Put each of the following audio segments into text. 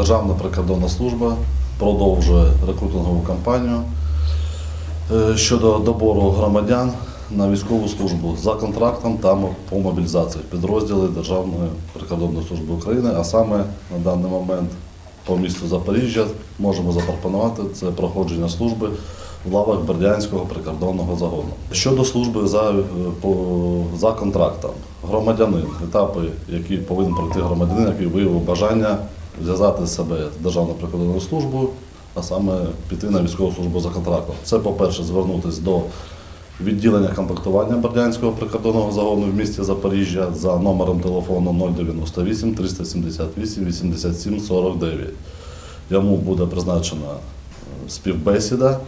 Державна прикордонна служба продовжує рекрутингову кампанію е, щодо добору громадян на військову службу за контрактом та по мобілізації підрозділи Державної прикордонної служби України, а саме на даний момент по місту Запоріжжя можемо запропонувати це проходження служби в лавах Бердянського прикордонного загону. Щодо служби за, е, по, за контрактом, громадянин, етапи, які повинен пройти громадянин, який виявив бажання зв'язати себе з Державною прикордонною службою, а саме піти на військову службу за контрактом. Це, по-перше, звернутися до відділення комплектування Бердянського прикордонного загону в місті Запоріжжя за номером телефону 098 378 87 49. Йому буде призначена е, співбесіда.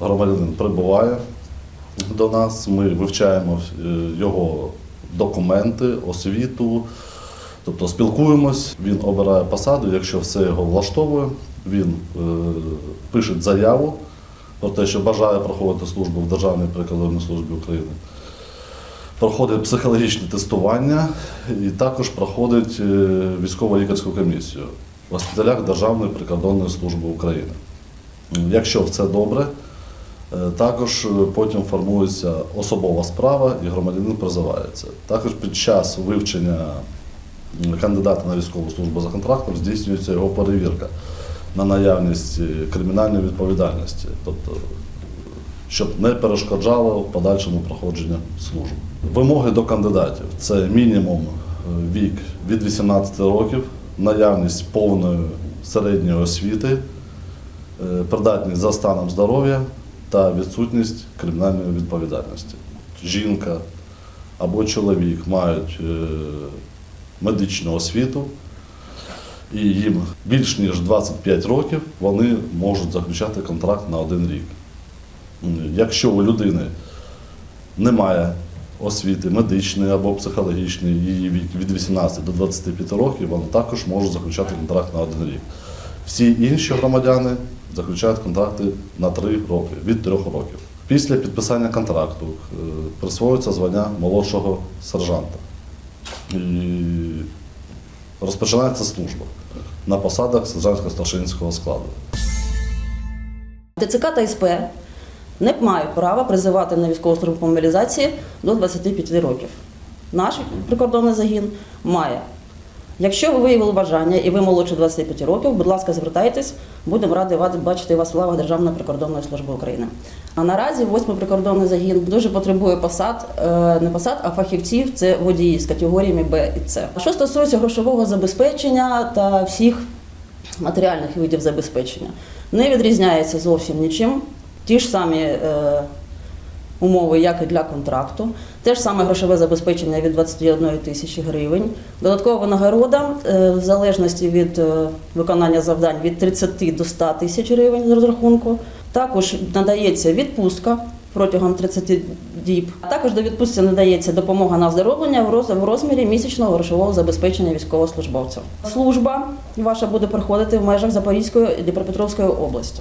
Громадянин прибуває до нас. Ми вивчаємо е, його документи, освіту, тобто спілкуємось. Він обирає посаду. Якщо все його влаштовує, він е, пише заяву про те, що бажає проходити службу в Державній прикордонній службі України. Проходить психологічне тестування і також проходить е, військово-лікарську комісію в госпіталях Державної прикордонної служби України. Якщо все добре, е, також е, потім формується особова справа і громадянин призивається. Також під час вивчення кандидата на військову службу за контрактом здійснюється його перевірка на наявність е, кримінальної відповідальності, тобто, щоб не перешкоджало подальшому проходженню служби. Вимоги до кандидатів це мінімум е, вік від 18 років, наявність повної середньої освіти, е, придатність за станом здоров'я та відсутність кримінальної відповідальності. Жінка або чоловік мають медичну освіту, і їм більш ніж 25 років вони можуть заключати контракт на один рік. Якщо у людини немає освіти медичної або психологічної, її вік від 18 до 25 років, вони також можуть заключати контракт на один рік. Всі інші громадяни заключають контракти на 3 роки, від 3 років. Після підписання контракту е, присвоюється звання молодшого сержанта. Розпочинається служба на посадах сержантсько-старшинського складу. ТЦК та СП не мають права призивати на військову службу мобілізації до 25 років. Наш прикордонний загін має. Якщо ви виявили бажання і ви молодше 25 років, будь ласка, звертайтесь, будемо раді бачити вас в лавах Державної прикордонної служби України. А наразі восьмий прикордонний загін дуже потребує посад, е, не посад, а фахівців це водії з категоріями Б і С. Що стосується грошового забезпечення та всіх матеріальних видів забезпечення, не відрізняється зовсім нічим. Ті ж самі е, умови, як і для контракту, те ж саме грошове забезпечення від 21 тисячі гривень. Додаткова винагорода е, в залежності від е, виконання завдань від 30 до 100 тисяч гривень з розрахунку. Також надається відпустка протягом 30 діб. А також до відпустки надається допомога на оздоровлення в роз- в розмірі місячного грошового забезпечення військовослужбовців. Служба ваша буде проходити в межах Запорізької і Дніпропетровської області.